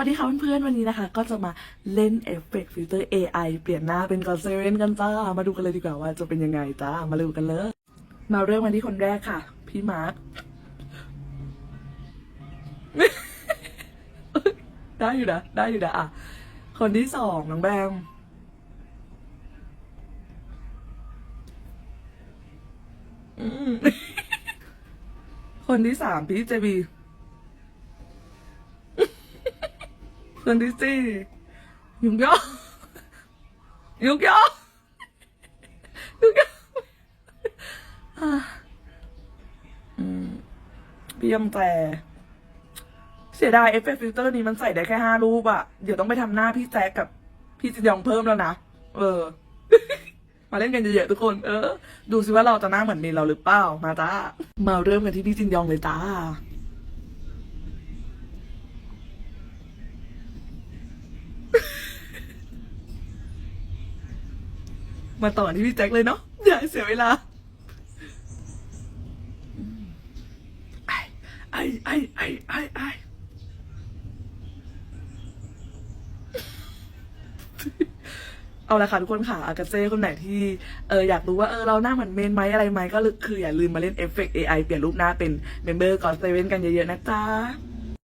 วัสดีค่ะเพื่อนๆ วันนี้นะคะ ก็จะมาเล่นเอฟเฟกต์ฟิลเตอร์ AI เปลี่ยนหน้าเป็นกอเซเว่นกันจ้า มาดูกันเลยดีกว่าว่าจะเป็นยังไงจ้า มาดูกันเลย มาเริ่มกันที่คนแรกค่ะ พี่มาร์ค ได้อยู่นะ ได้อยู่นะอะ คนที่สองน้องแบมคนที่สามพี่เจบี คนที่สี่ยุงยอยุงยอยุงยออะอืมพี่ยำแต่เสียดายเอฟเฟกต์ฟิลเตอร์นี้มันใส่ได้แค่ห้ารูปอะเดี๋ยวต้องไปทำหน้าพี่แจ็คกับพี่จินยองเพิ่มแล้วนะ เออ มาเล่นกันเยอะๆทุกคน เออ ดูสิว่าเราจะหน้าเหมือนมินเราหรือเปล่า มาจ้า มาเริ่มกันที่พี่จินยองเลยจ้า มาต่อที่พี่แจ็คเลยเนาะอย่าเสียเวลา ไอ้ไอ้ไอ้ไอ้ไอ้เอาละค่ะทุกคนค่ะอากาเซ่คนไหนที่เอออยากรู้ว่าเออเราหน้าเหมือนเมนไหมอะไรไหมก็คืออย่าลืมมาเล่นเอฟเฟกต์ AI เปลี่ยนรูปหน้าเป็นเมมเบอร์ก่อนเซเว่นกันเยอะๆนะจ๊ะ